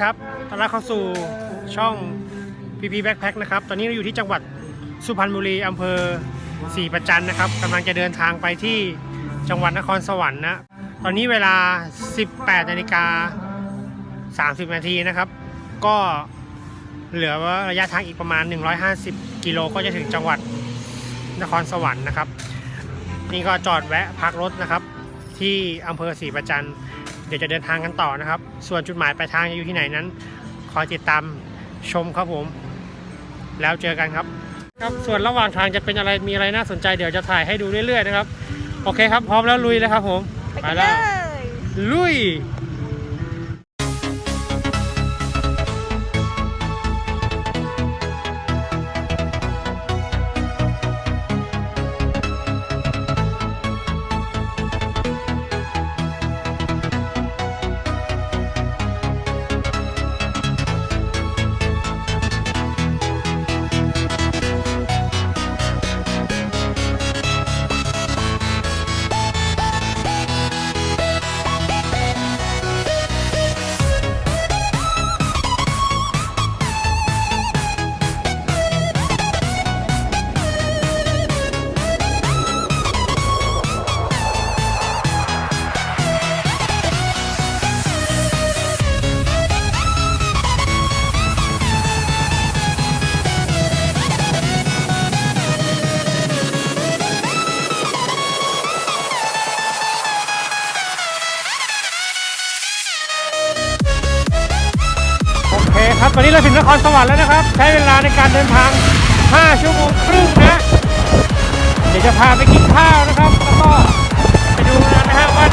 ครับตอนรับเข้าสู่ช่อง PP Backpack นะครับ ตอนนี้เราอยู่ที่จังหวัดสุพรรณบุรีอำเภอศรีประจันนะครับกำลังจะเดินทางไปที่จังหวัดนครสวรรค์นะ ตอนนี้เวลา 18นาฬิกา30 นาทีนะครับ ก็เหลือว่าระยะทางอีกประมาณ 150 กิโลก็จะถึงจังหวัดนครสวรรค์นะครับ นี่ก็จอดแวะพักรถนะครับ ที่อำเภอศรีประจัน เดี๋ยวจะเดินทางกันต่อนะครับ ส่วนจุดหมายปลายทางจะอยู่ที่ไหนนั้นคอยติดตามชมครับผม แล้วเจอกันครับ ครับส่วนระหว่างทางจะเป็นอะไรมีอะไรน่าสนใจเดี๋ยวจะถ่ายให้ดูเรื่อยๆนะครับ โอเคครับ พร้อมแล้วลุยเลยครับผมไปกันเลแล้วยลุย ราถึงนครสวรรค์แล้วนะครับ ใช้เวลาในการเดินทาง 5 ชั่วโมงครึ่งนะ เดี๋ยวจะพาไปกินข้าวนะครับ แล้วก็ไปดูนะฮะว่า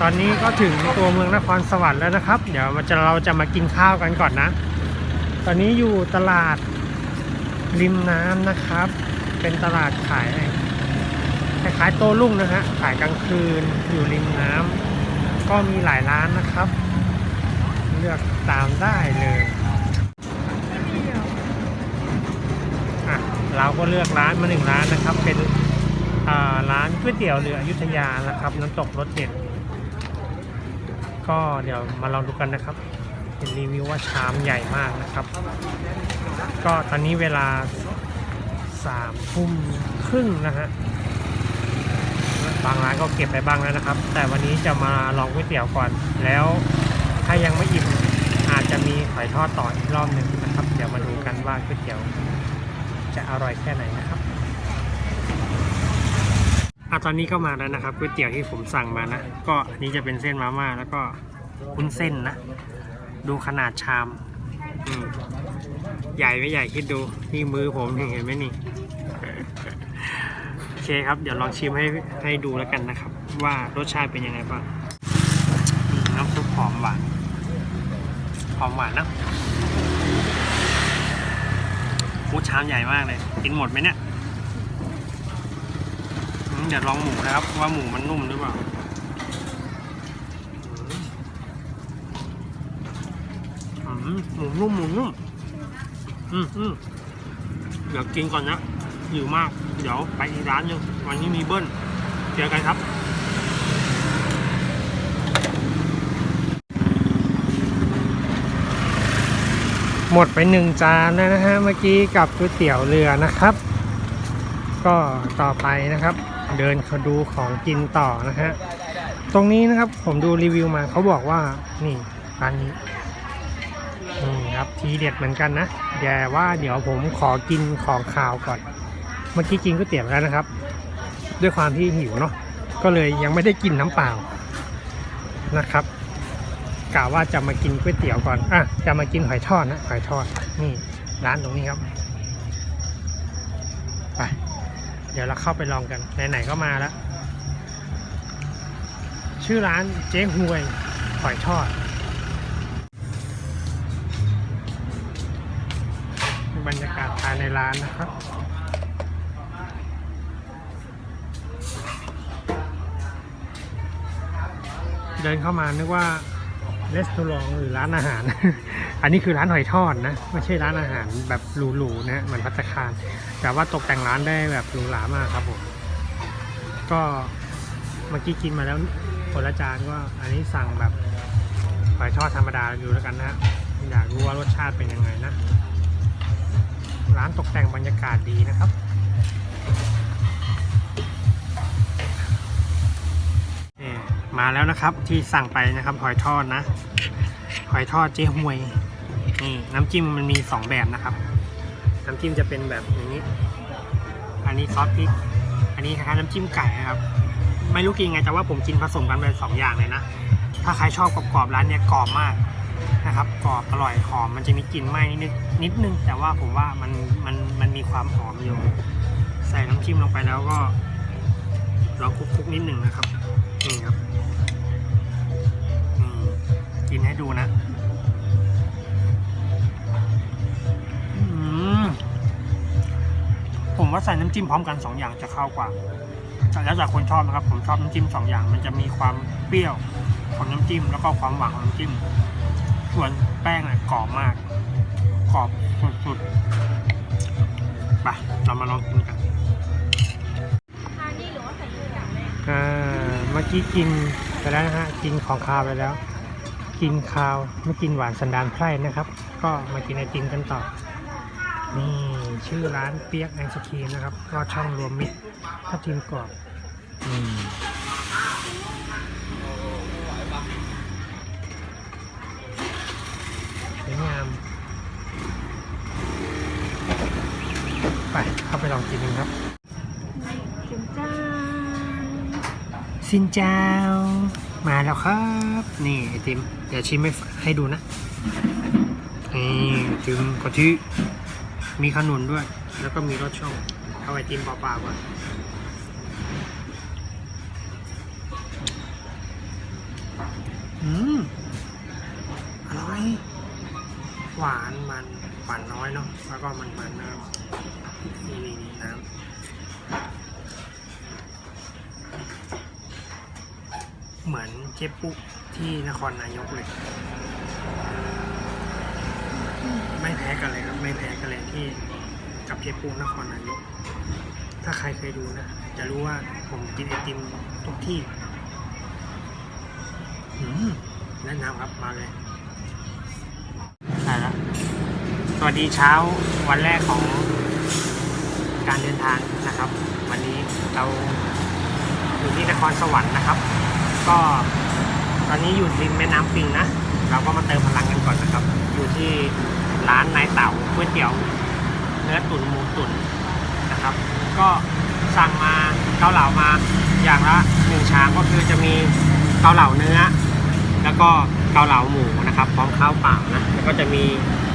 ตอนนี้ก็ถึงตัวเมืองนครสวรรค์แล้วนะครับ เดี๋ยวจะเราจะมากินข้าวกันก่อนนะ ตอนนี้อยู่ตลาดริมน้ำนะครับ เป็นตลาดขายคล้ายๆโต้รุ่งนะฮะ ขายกลางคืนอยู่ริมน้ำก็มีหลายร้านนะครับ เลือกตามได้เลยเราก็เลือกร้านมาหนึ่งร้านนะครับ เป็นอ่าร้านก๋วยเตี๋ยวเรืออยุธยานะครับ น้ำตกรสเด็ด ก็เดี๋ยวมาลองดูกันนะครับ เห็นรีวิวว่าชามใหญ่มากนะครับ ก็ตอนนี้เวลาสามทุ่มครึ่งนะฮะบางร้านก็เก็บไปบ้างแล้วนะครับ แต่วันนี้จะมาลองก๋วยเตี๋ยวก่อน แล้วถ้ายังไม่อิ่มอาจจะมีหอยทอดต่ออีกรอบหนึ่งนะครับ เดี๋ยวมาดูกันว่าก๋วยเตี๋ยวจะอร่อยแค่ไหนนะครับ อะตอนนี้ก็มาแล้วนะครับก๋วยเตี๋ยวที่ผมสั่งมานะ ก็อันนี้จะเป็นเส้นมาม่าแล้วก็วุ้นเส้นนะ ดูขนาดชามมใหญ่ไม่ใหญ่คิดดู นี่มือผมเห็นไหมนี่ โอเคครับ เดี๋ยวลองชิมให้ให้ดูแล้วกันนะครับ ว่ารสชาติเป็นยังไงบ้างน้ำซุปหอมหวานหอมหวานนะโอ้ชามใหญ่มากเลย กินหมดไหมเนี่ย เดี๋ยวลองหมูนะครับ ว่าหมูมันนุ่มหรือเปล่าหมูนุ่มหมูนุ่มอืมอืมเดี๋ยวกินก่อนนะหิวมาก เดี๋ยวไปอีกร้านนึงวันนี้มีเบิ้ลเจอกันครับหมดไปหนึ่งจานแล้วนะฮะเมื่อกี้กับก๋วยเตี๋ยวเรือนะครับ ก็ต่อไปนะครับ เดินเขาดูของกินต่อนะฮะ ตรงนี้นะครับผมดูรีวิวมาเขาบอกว่านี่ร้านนี้นี่ครับทีเด็ดเหมือนกันนะแต่ว่าเดี๋ยวผมขอกินของข่าวก่อน เมื่อกี้กินก๋วยเตี๋ยวแล้วนะครับ ด้วยความที่หิวเนาะก็เลยยังไม่ได้กินน้ำเปล่านะครับกะว่าจะมากินก๋วยเตี๋ยวก่อนอะจะมากินหอยทอดนะหอยทอดนี่ร้านตรงนี้ครับ เดี๋ยวเราเข้าไปลองกัน ไหนๆก็มาแล้ว ชื่อร้านเจ๊หวยหอยทอดบรรยากาศภายในร้านนะครับเดินเข้ามานึกว่ารีสอร์ทหรือร้านอาหาร อันนี้คือร้านหอยทอดนะไม่ใช่ร้านอาหารแบบหรูๆนะเหมือนพัตตาคาร แต่ว่าตกแต่งร้านได้แบบหรูหรามากครับผมก็เมื่อกี้กินมาแล้วคนละจานก็อันนี้สั่งแบบหอยทอดธรรมดาดูแล้วกันนะฮะอยากรู้ว่ารสชาติเป็นยังไงนะ ร้านตกแต่งบรรยากาศดีนะครับมาแล้วนะครับที่สั่งไปนะครับหอยทอดนะ หอยทอดเจ๊หวย นี่น้ำจิ้มมันมีสองแบบนะครับ น้ำจิ้มจะเป็นแบบอย่างนี้ อันนี้ซอสพริก อันนี้คล้ายๆน้ำจิ้มไก่นะครับ ไม่รู้กินไงแต่ว่าผมกินผสมกันเป็นสองอย่างเลยนะ ถ้าใครชอบกรอบๆร้านเนี้ยกรอบมากนะครับกรอบอร่อยหอมมันจะมีกลิ่นไหม้นิดนิดนึง แต่ว่าผมว่ามันมันมันมีความหอมอยู่ ใส่น้ำจิ้มลงไปแล้วก็ลองคลุกๆนิดหนึ่งนะครับนี่ครับนี่กินให้ดูนะ ผมว่าใส่น้ำจิ้มพร้อมกันสองอย่างจะเข้ากว่าแต่แล้วแต่คนชอบนะครับ ผมชอบน้ำจิ้มสองอย่าง มันจะมีความเปรี้ยวของน้ำจิ้มแล้วก็ความหวานของน้ำจิ้ม ส่วนแป้งอะกรอบมากกรอบสุดๆไปเรามาลองกินกันทานนี่หรือว่าใส่ทุกอย่างเลยอ่าเมื่อกี้กินไปแล้วนะฮะกินของคาวไปแล้ว กินคาวไม่กินหวานสันดานไพร่นะครับ ก็มากินไอติมกันต่อนี่ ชื่อร้านเปียกไอศครีมนะครับรอดช่องรวมมิตรถ้าทีมกรอบอืมสวยงาม ไปเข้าไปลองกินกันครับถึงจ้าสินเจ้า มาแล้วครับ นี่ไอติม เดี๋ยวชิมให้ให้ดูนะ นี่ไอติมกะทิ มีขนุนด้วย แล้วก็มีรสช่องเอาไอติมเปล่าๆก่อนอืมอร่อย หวานมันหวานน้อยเนาะแล้วก็มันมันนะนี่นี่นี่น้ำเหมือนเจ๊ปุ๊กที่นครนายกเลย ไม่ แพ้กันเลยครับไม่แพ้กันเลยที่กับเจ๊ปุ๊กนครนายก ถ้าใครเคยดูนะ จะรู้ว่าผมกินไอติมทุกที่อืมแนะนำครับมาเลยได้แล้วสวัสดีเช้าวันแรกของการเดินทางนะครับ วันนี้เราอยู่ที่นครสวรรค์นะครับ ก็ตอนนี้อยู่ริมแม่น้ำปิงนะ เราก็มาเติมพลังกันก่อนนะครับ อยู่ที่ ร้านนายเต่าก๋วยเตี๋ยวเนื้อตุ๋นหมูตุ๋นนะครับ ก็สั่งมาเกาเหลามาอย่างละหนึ่งชามก็คือจะมีเกาเหลาเนื้อ แล้วก็เกาเหลาหมูนะครับพร้อมข้าวเปล่านะแล้วก็จะมี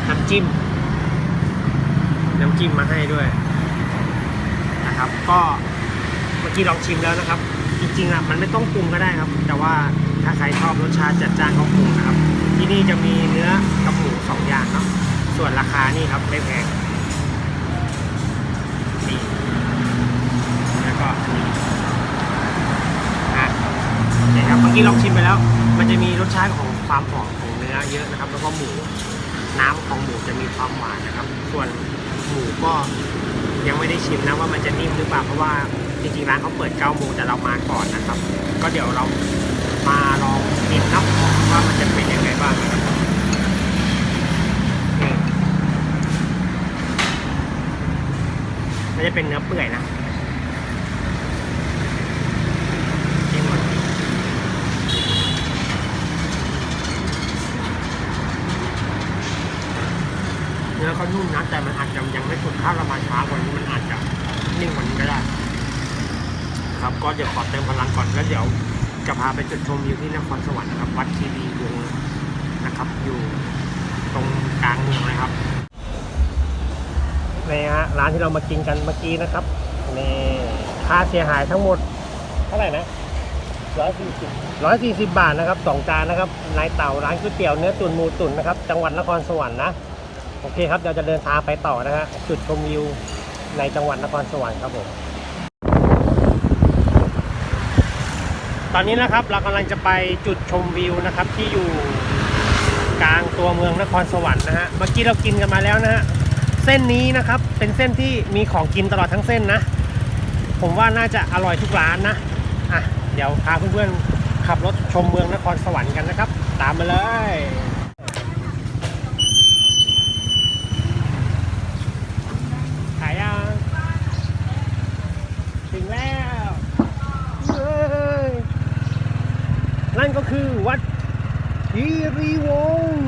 น้ำจิ้ม น้ำจิ้มมาให้ด้วยนะครับ ก็เมื่อกี้ลองชิมแล้วนะครับ จริงๆอะมันไม่ต้องปรุงก็ได้ครับ แต่ว่าถ้าใครชอบรสชาติจัดจ้านก็ปรุงนะครับ ที่นี่จะมีเนื้อกับหมูสองอย่างเนาะ ส่วนราคานี่ครับไม่แพงนี่แล้วก็อันนี้อะโอเคครับเมื่อกี้ลองชิมไปแล้ว มันจะมีรสชาติของความหอมของเนื้อเยอะนะครับ แล้วก็หมูน้ำของหมูจะมีความหวานนะครับ ส่วนหมูก็ยังไม่ได้ชิมนะว่ามันจะนิ่มหรือเปล่าเพราะว่าจริงๆร้านเขาเปิด9โมงแต่เรามาก่อนนะครับ ก็เดี๋ยวเรามาลองกินเนาะว่ามันจะเป็นยังไงบ้างนะครับ มันจะเป็นเนื้อเปื่อยนะเนื้อเขานุ่มนะแต่มันอาจจะยังไม่สุดถ้าเรามาช้ากว่านี้มันอาจจะนิ่งกว่านี้ก็ได้ ครับก็เดี๋ยวขอเติมพลังก่อนแล้วเดี๋ยวจะพาไปจุดชมวิวที่นครสวรรค์นะครับ วัดคีรีวงนะครับ อยู่ตรงกลางเมืองเลยครับ นี่ฮะร้านที่เรามากินกันเมื่อกี้นะครับนี่ค่าเสียหายทั้งหมดเท่าไหร่นะร้อยสี่สิบร้อยสี่สิบบาทนะครับสองจานนะครับนายเต่าร้านก๋วยเตี๋ยวเนื้อตุ๋นหมูตุ๋นนะครับจังหวัดนครสวรรค์นะโอเคครับเราจะเดินทางไปต่อนะฮะจุดชมวิวในจังหวัดนครสวรรค์ครับผมตอนนี้นะครับเรากำลังจะไปจุดชมวิวนะครับที่อยู่กลางตัวเมืองนครสวรรค์นะฮะเมื่อกี้เรากินกันมาแล้วนะฮะ เส้นนี้นะครับ เป็นเส้นที่มีของกินตลอดทั้งเส้นนะ ผมว่าน่าจะอร่อยทุกร้านนะอะเดี๋ยวพาเพื่อนๆขับรถชมเมืองนครสวรรค์กันนะครับ ตามมาเลยขายยังถึงแล้วเฮ้ยนั่นก็คือวัดคีรีวง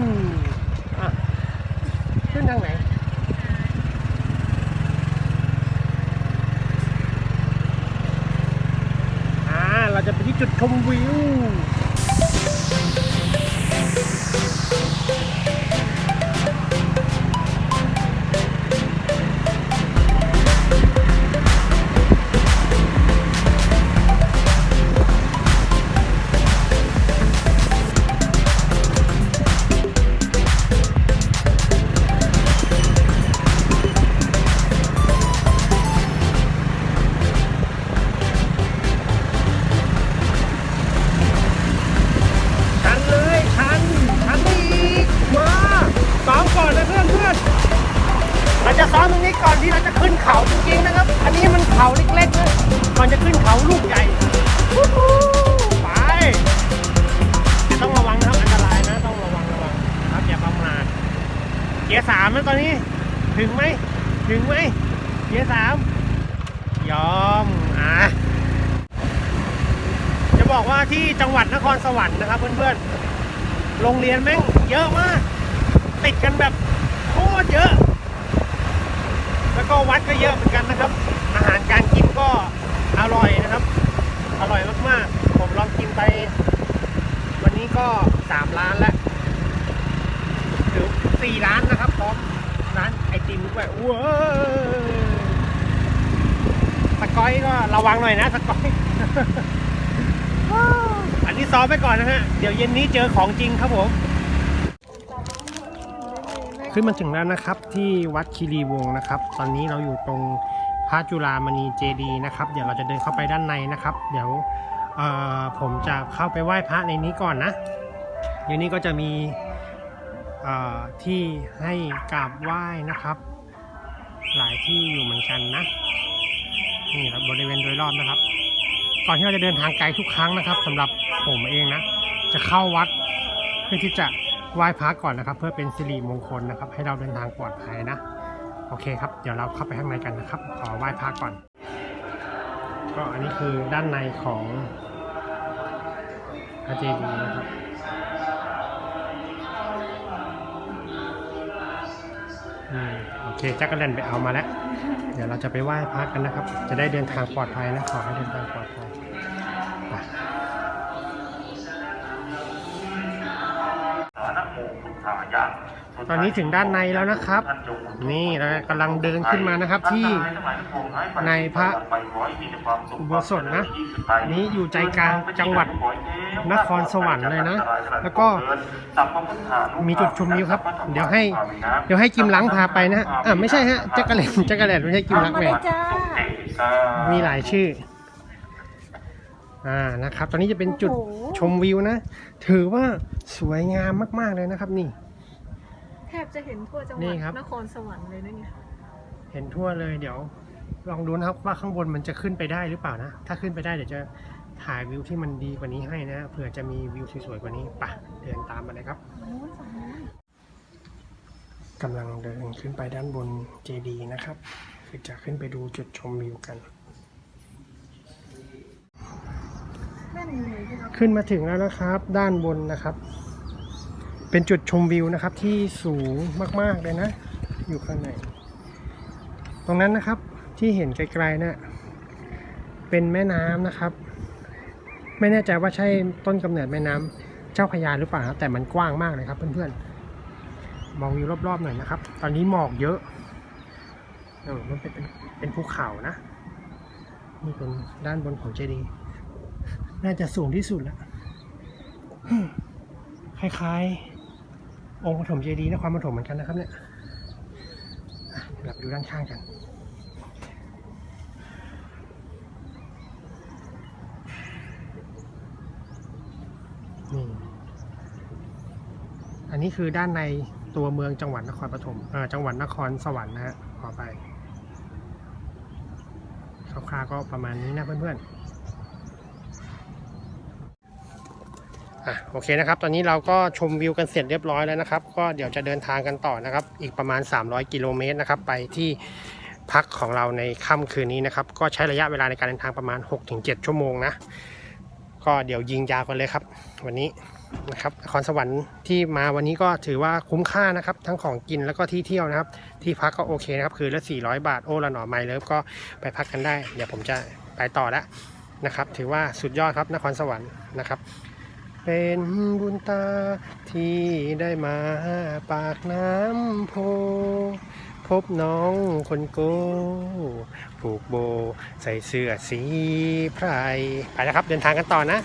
ซ้อมตรงนี้ก่อนที่เราจะขึ้นเขาจริงๆนะครับ อันนี้มันเขาเล็กๆนะก่อนจะขึ้นเขาลูกใหญ่ไปต้องระวังนะครับอันตรายนะต้องระวังระวังนะครับอย่าประมาทเกียร์สามนะตอนนี้ ถึงไหมถึงไหมเกียร์สามยอมอะจะบอกว่าที่จังหวัดนครสวรรค์นะครับเพื่อนๆโรงเรียนแม่งเยอะมาก ติดกันแบบโคตรเยอะ ก็วัดก็เยอะเหมือนกันนะครับ อาหารการกินก็อร่อยนะครับ อร่อยมากๆ ผมลองกินไป วันนี้ก็สามร้านแล้วหรือสี่ร้านนะครับพร้อมร้านไอติมด้วยว้าสกอยก็ระวังหน่อยนะสกอยอันนี้ซ้อมไปก่อนนะฮะ เดี๋ยวเย็นนี้เจอของจริงครับผม ขึ้นมาถึงแล้วนะครับที่วัดคีรีวงศ์นะครับ ตอนนี้เราอยู่ตรงพระจุฬามณีเจดีย์นะครับ เดี๋ยวเราจะเดินเข้าไปด้านในนะครับ เดี๋ยวผมจะเข้าไปไหว้พระในนี้ก่อนนะเดี๋ยวนี้ก็จะมีที่ให้กราบไหว้นะครับ หลายที่อยู่เหมือนกันนะนี่ครับบริเวณโดยรอบนะครับ ก่อนที่เราจะเดินทางไกลทุกครั้งนะครับสำหรับผมเองนะ จะเข้าวัดเพื่อที่จะ ไหว้พระก่อนนะครับ เพื่อเป็นสิริมงคลนะครับ ให้เราเดินทางปลอดภัยนะโอเคครับเดี๋ยวเราเข้าไปข้างในกันนะครับ ขอไหว้พระก่อน ก็อันนี้คือด้านในของพระเจดีย์นะครับอโอเคจักรแลนไปเอามาแล้ว เดี๋ยวเราจะไปไหว้พระกันนะครับ จะได้เดินทางปลอดภัยนะขอให้เดินทางปลอดภัย ตอนนี้ถึงด้านในแล้วนะครับ นี่เรากำลังเดินขึ้นมานะครับที่ในพระอุโบสถนะนี้อยู่ใจกลางจังหวัดนครสวรรค์เลยนะ แล้วก็มีจุดชมวิวครับ เดี๋ยวให้ เดี๋ยวให้กิมลังพาไปนะฮะอะไม่ใช่ฮะจักรแลนจักรแลนไม่ใช่กิมลังแหม่จ้ามีหลายชื่ออ่านะครับ ตอนนี้จะเป็นจุดชมวิวนะ ถือว่าสวยงามมาก ๆ เลยนะครับนี่ แทบจะเห็นทั่วจังหนี่วัดครับ นครสวรรค์เลยนะเนี่ยเห็นทั่วเลยเดี๋ยวลองดูนะครับว่าข้างบนมันจะขึ้นไปได้หรือเปล่านะ ถ้าขึ้นไปได้เดี๋ยวจะถ่ายวิวที่มันดีกว่านี้ให้นะเผื่อจะมีวิวสวยๆกว่านี้ไปะเดินตามมาเลยครับกำลังเดินขึ้นไปด้านบนเจดีย์นะครับคือจะขึ้นไปดูจุดชมวิวกันขึ้นมาถึงแล้วนะครับ ด้านบนนะครับ เป็นจุดชมวิวนะครับที่สูงมาก ๆ เลยนะ อยู่ข้างใน ตรงนั้นนะครับที่เห็นไกลๆนะ่ะเป็นแม่น้ำนะครับ ไม่แน่ใจว่าใช่ต้นกำเนิดแม่น้ำเจ้าพระยาหรือเปล่านะแต่มันกว้างมากเลยครับเพื่อนๆมองวิวรอบๆหน่อยนะครับ ตอนนี้หมอกเยอะเออมันเป็นเป็นเป็นภูเขานะนี่เป็นด้านบนของเจดีย์น่าจะสูงที่สุดแล้วคล้ายๆ องค์ปฐมเจดีย์นครปฐมเหมือนกันนะครับเนี่ยเดี๋ยวเราไปดูด้านข้างกันนี่อันนี้คือด้านในตัวเมืองจังหวัดนครปฐมเอ่อจังหวัดนครสวรรค์นะฮะขอไปคร่าวๆก็ประมาณนี้นะเพื่อนๆ อะโอเคนะครับ ตอนนี้เราก็ชมวิวกันเสร็จเรียบร้อยแล้วนะครับ ก็เดี๋ยวจะเดินทางกันต่อนะครับ อีกประมาณ 300 กิโลเมตรนะครับ ไปที่พักของเราในค่ำคืนนี้นะครับ ก็ใช้ระยะเวลาในการเดินทางประมาณ 6-7 ชั่วโมงนะ ก็เดี๋ยวยิงยาวกันเลยครับ วันนี้นะครับนครสวรรค์ที่มาวันนี้ก็ถือว่าคุ้มค่านะครับ ทั้งของกินแล้วก็ที่เที่ยวนะครับ ที่พักก็โอเคนะครับ คือละ 400 บาท โอ้ละหน่อไมเลิฟก็ไปพักกันได้ เดี๋ยวผมจะไปต่อแล้วนะครับ ถือว่าสุดยอดครับนครสวรรค์นะครับ เป็นบุญตาที่ได้มาปากน้ำโพ พบน้องคนโก ผูกโบใส่เสื้อสีไพรไปแล้วครับเดินทางกันต่อนะ